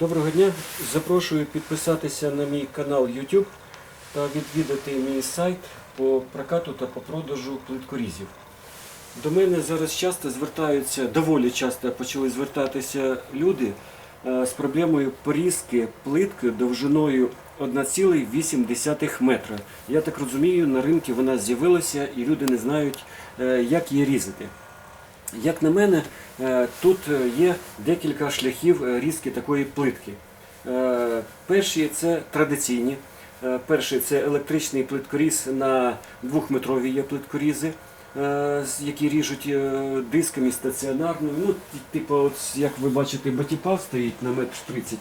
Доброго дня. Запрошую підписатися на мій канал YouTube та відвідати мій сайт по прокату та по продажу плиткорізів. До мене зараз часто звертаються, доволі часто почали звертатися люди е, з проблемою порізки плитки довжиною 1,8 метра. Я так розумію, на ринку вона з'явилася і люди не знають, е, як її різати. Як на мене, е, тут е, є декілька шляхів е, різки такої плитки. Перші це традиційні. Перший це електричний плиткоріз на двохметрові є плиткорізи, які ріжуть дисками стаціонарно. Ну, типу, от, як ви бачите, батіпав стоїть на метр 30.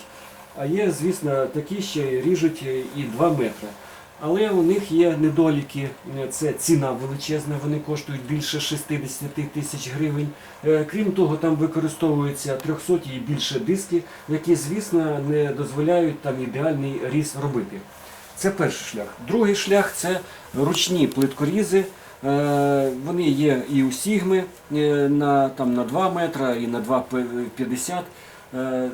А є, звісно, такі ще ріжуть і 2 метри. Але у них є недоліки. Це ціна величезна, вони коштують більше 60 тисяч гривень. Е, Крім того, там використовуються 300 і більше диски, які, звісно, не дозволяють там ідеальний різ робити. Це перший шлях. Другий шлях це ручні плиткорізи. Е, Вони є і у Сігми е, на, там, на 2 метра, і на 2,50. Е,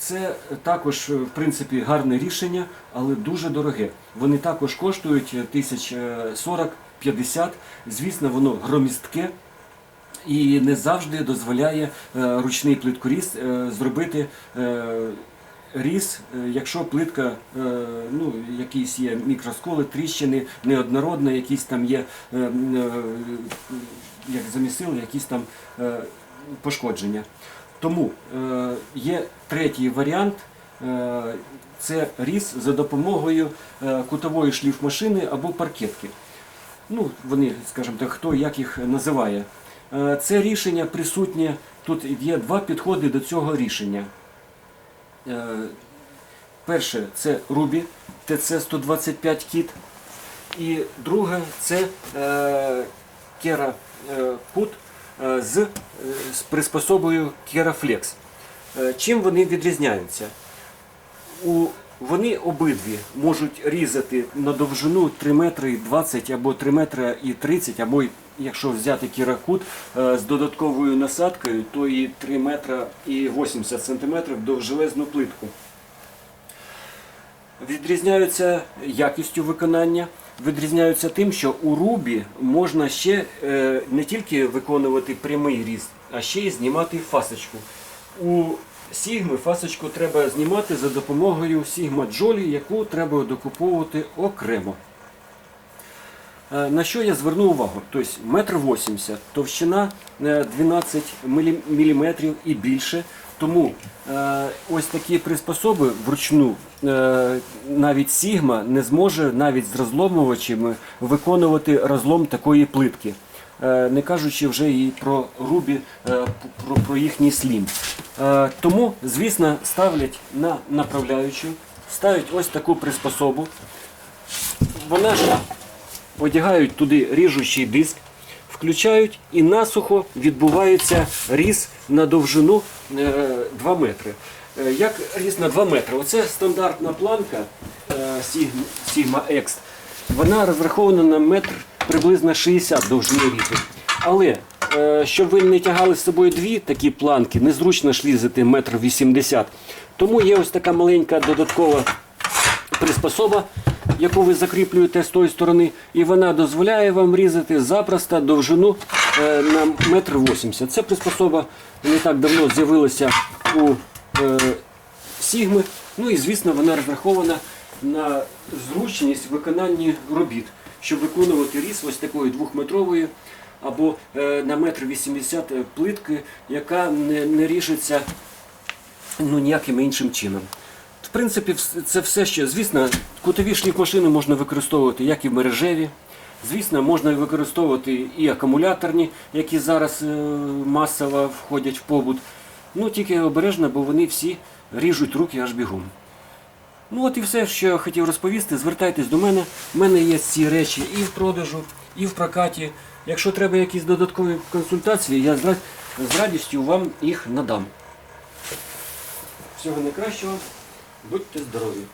це також, в принципі, гарне рішення, але дуже дороге. Вони також коштують тисяч 40-50. Звісно, воно громістке і не завжди дозволяє е, ручний плиткоріз е, зробити е, різ, е, якщо плитка, е, ну, якісь є мікросколи, тріщини, неоднородна, якісь там є, е, е, як замісили, якісь там е, пошкодження. Тому е, є третій варіант. е, Це різ за допомогою е, кутової шліфмашини або паркетки. Ну, вони, скажімо так, хто як їх називає. Це рішення присутнє. Тут є два підходи до цього рішення. Перше це Ruby TC125 кіт. І друге це Put е, з, е, з приспособою Flex. Е, Чим вони відрізняються? У, вони обидві можуть різати на довжину 3 метри 20 або 3 метри і 30, або якщо взяти кіракут е, з додатковою насадкою, то і 3 метри і 80 сантиметрів довжелезну плитку. Відрізняються якістю виконання, відрізняються тим, що у рубі можна ще е, не тільки виконувати прямий різ, а ще й знімати фасочку. У Сігми фасочку треба знімати за допомогою Сігма Джолі, яку треба докуповувати окремо. Е, На що я звернув увагу? Тобто метр 80, товщина е, 12 мм і більше. Тому е, ось такі приспособи вручну е, навіть Сігма не зможе навіть з розломувачами виконувати розлом такої плитки. Е, не кажучи вже і про Рубі, е, про, про їхній слім. Е, тому, звісно, ставлять на направляючу, ставлять ось таку приспособу. Вона ж одягають туди ріжучий диск, включають і насухо відбувається різ на довжину е, 2 метри. Е, Як різ на 2 метри? Оце стандартна планка е, Sigma- Sigma X. Вона розрахована на метр приблизно 60 довжини різу. Але е, щоб ви не тягали з собою дві такі планки, незручно ж різати метр 80. Тому є ось така маленька додаткова приспособа, яку ви закріплюєте з тої сторони, і вона дозволяє вам різати запросто довжину е, на метр 80. Ця приспособа не так давно з'явилася у е, Сігми. Ну і звісно, вона розрахована на зручність виконання робіт, щоб виконувати різ ось такої двохметрової або е, на метр 80 плитки, яка не, не ріжеться ну, ніяким іншим чином. В принципі, це все ще, звісно, кутові шліфмашини можна використовувати як і в мережеві. Звісно, можна використовувати і акумуляторні, які зараз е, масово входять в побут. Ну тільки обережно, бо вони всі ріжуть руки аж бігом. Ну от і все, що я хотів розповісти. Звертайтесь до мене. У мене є ці речі і в продажу, і в прокаті. Якщо треба якісь додаткові консультації, я з радістю вам їх надам. Всього найкращого, будьте здорові!